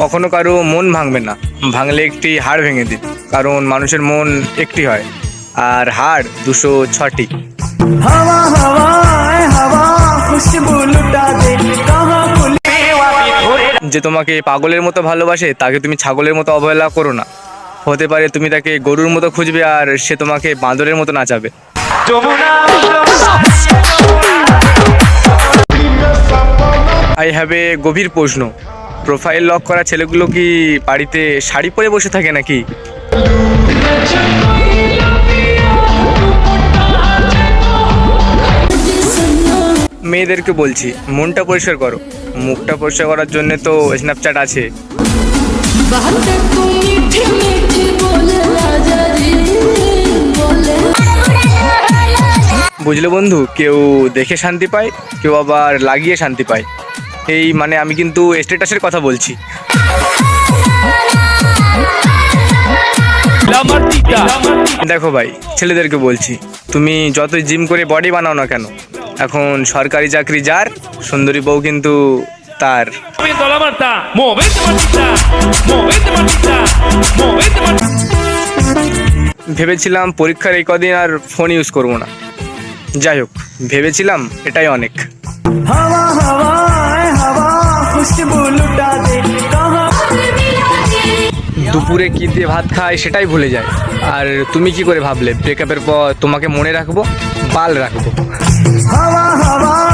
কখনো কারও মন ভাঙবে না। ভাঙলে একটি হাড় ভেঙে দিন কারণ মানুষের মন একটি হয় আর হাড় দুশো ছটি। যে তোমাকে পাগলের মতো ভালোবাসে তাকে তুমি ছাগলের মতো অবহেলা করো না। হতে পারে তুমি তাকে গরুর মতো খুঁজবে আর সে তোমাকে বাঁদরের মতো নাচাবে। আই হ্যাভ এ গভীর প্রশ্ন। প্রোফাইল লক করা ছেলেগুলো কি বাড়িতে শাড়ি পরে বসে থাকে নাকি? মেয়েদেরকে বলছি, মনটা পরিষ্কার করো। মুখটা পরিষ্কার করার জন্য তো স্ন্যাপচ্যাট আছে। বুঝলে বন্ধু, কেউ দেখে শান্তি পায়, কেউ আবার লাগিয়ে শান্তি পায়। এই মানে আমি কিন্তু স্টেটাসের কথা বলছি। দেখো ভাই, ছেলেদেরকে বলছি, তুমি যতই জিম করে বডি বানাও না কেন, এখন সরকারি চাকরি যার, সুন্দরী বউ কিন্তু তার। ভেবেছিলাম পরীক্ষার এই কদিন আর ফোন ইউজ করব না। যাই হোক, ভেবেছিলাম এটাই অনেক। হাওয়া হাওয়া দুপুরে কী দিয়ে ভাত খায় সেটাই ভুলে যায়। আর তুমি কি করে ভাবলে? ব্রেকআপের পর তোমাকে মনে রাখব? বাল রাখব। হাওয়া হাওয়া।